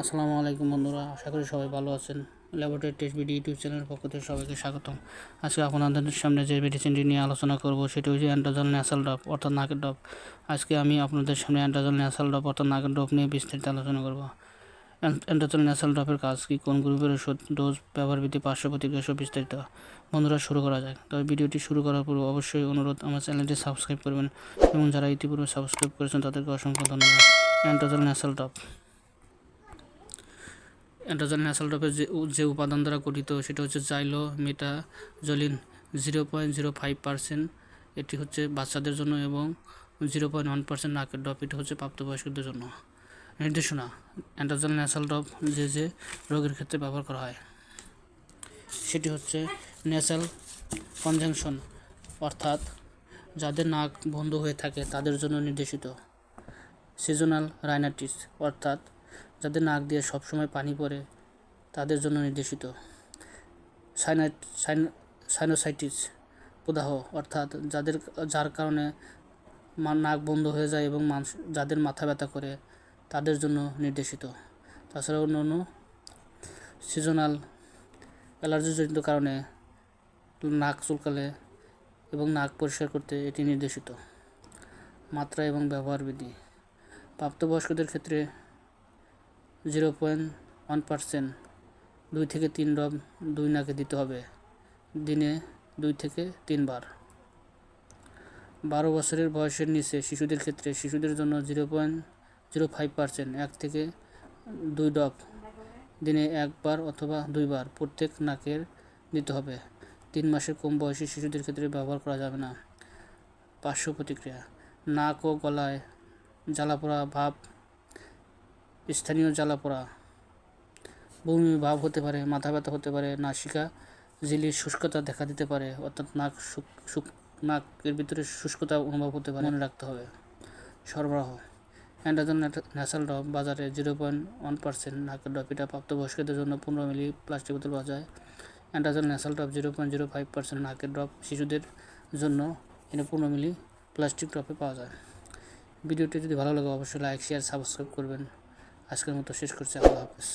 আসসালামু আলাইকুম বন্ধুরা, আশা করি সবাই ভালো আছেন। ল্যাবরেটরি টেস্ট বিডি ইউটিউব চ্যানেলের পক্ষ থেকে সবাইকে স্বাগতম। আজকে আপনাদের সামনে যে মেডিসিনটি নিয়ে আলোচনা করব, সেটি হচ্ছে অ্যান্ড্রোজল ন্যাসাল ড্রপ অর্থাৎ নাকের ড্রপ আজকে আমি আপনাদের সামনে অ্যান্ড্রোজল ন্যাসাল ড্রপ অর্থাৎ নাকের ড্রপ নিয়ে বিস্তারিত আলোচনা করব। অ্যান্ড্রোজল ন্যাসাল ড্রপের কাজ কি? কোন গ্রুপের ওষুধ ডোজ ব্যবহার বৃদ্ধি পার্শ্ব প্রতিক্রিয়া সব বিস্তারিত? বন্ধুরা, শুরু করা যায় তবে ভিডিওটি শুরু করার পূর্বে অবশ্যই অনুরোধ, আমার চ্যানেলটি সাবস্ক্রাইব করবেন এবং যারা ইতিপূর্বে সাবস্ক্রাইব করেছেন, তাদেরকে অসংখ্য ধন্যবাদ। অ্যান্ড্রোজল ন্যাসাল ড্রপ অ্যান্ড্রোজেন ন্যাসাল ড্রপের যে যে উপাদান দ্বারা গঠিত, সেটা হচ্ছে xylometazoline zero point zero five percent এটি হচ্ছে বাচ্চাদের জন্য এবং জিরো পয়েন্ট ওয়ান পার্সেন্ট নাকের ড্রপ এটি হচ্ছে প্রাপ্তবয়স্কদের জন্য। নির্দেশনা অ্যান্ড্রোজেন ন্যাসাল ড্রপ যে যে রোগের ক্ষেত্রে ব্যবহার করা হয়। সেটি হচ্ছে ন্যাসাল কনজাংশন অর্থাৎ যাদের নাক বন্ধ হয়ে থাকে তাদের জন্য নির্দেশিত। সিজনাল রাইনাইটিস অর্থাৎ যাদের নাক দিয়ে সবসময় পানি পড়ে তাদের জন্য নির্দেশিত। সাইনোসাইটিস প্রদাহ, অর্থাৎ যাদের, যার কারণে নাক বন্ধ হয়ে যায় এবং মানুষ যাদের মাথা ব্যথা করে তাদের জন্য নির্দেশিত। তাছাড়া অন্য অন্য সিজনাল অ্যালার্জিজনিত কারণে নাক চুলকালে এবং নাক পরিষ্কার করতে এটি নির্দেশিত। মাত্রা এবং ব্যবহার বিধি প্রাপ্তবয়স্কদের ক্ষেত্রে জিরো পয়েন্ট ওয়ান পার্সেন্ট দুই থেকে তিন ড্রপ দুই নাকে দিতে হবে। দিনে দুই থেকে তিনবার বারো। বছরের বয়সের নিচে শিশুদের ক্ষেত্রে শিশুদের জন্য zero point zero five percent, এক থেকে দুই ড্রপ দিনে একবার অথবা দুইবার প্রত্যেক নাকের দিতে হবে। তিন মাসের কম বয়সী শিশুদের ক্ষেত্রে ব্যবহার করা যাবে না। পার্শ্ব প্রতিক্রিয়া। নাক ও গলায় জ্বালাপোড়া ভাব। স্থানীয় জ্বালাপোড়া। বমি ভাব হতে পারে, মাথা ব্যথা হতে পারে, নাসিকা, ঝিলির শুষ্কতা দেখা দিতে পারে, অর্থাৎ নাক নাকের ভিতরে শুষ্কতা অনুভব হতে পারে। মনে রাখতে হবে। সরবরাহ। অ্যান্ড্রোজেন ন্যাসাল ড্রপ বাজারে জিরো পয়েন্ট ওয়ান পার্সেন্ট নাকের ড্রপ এটা প্রাপ্তবয়স্কদের জন্য পনেরো মিলি প্লাস্টিক বোতল পাওয়া যায় androgen nasal drop zero point zero five percent নাকের ড্রপ শিশুদের জন্য এটা পনেরো মিলি প্লাস্টিক ড্রপে পাওয়া যায়। ভিডিওটি যদি ভালো লাগে, অবশ্যই লাইক শেয়ার সাবস্ক্রাইব করবেন। আজকের মতো শেষ করছি, আল্লাহ হাফেজ।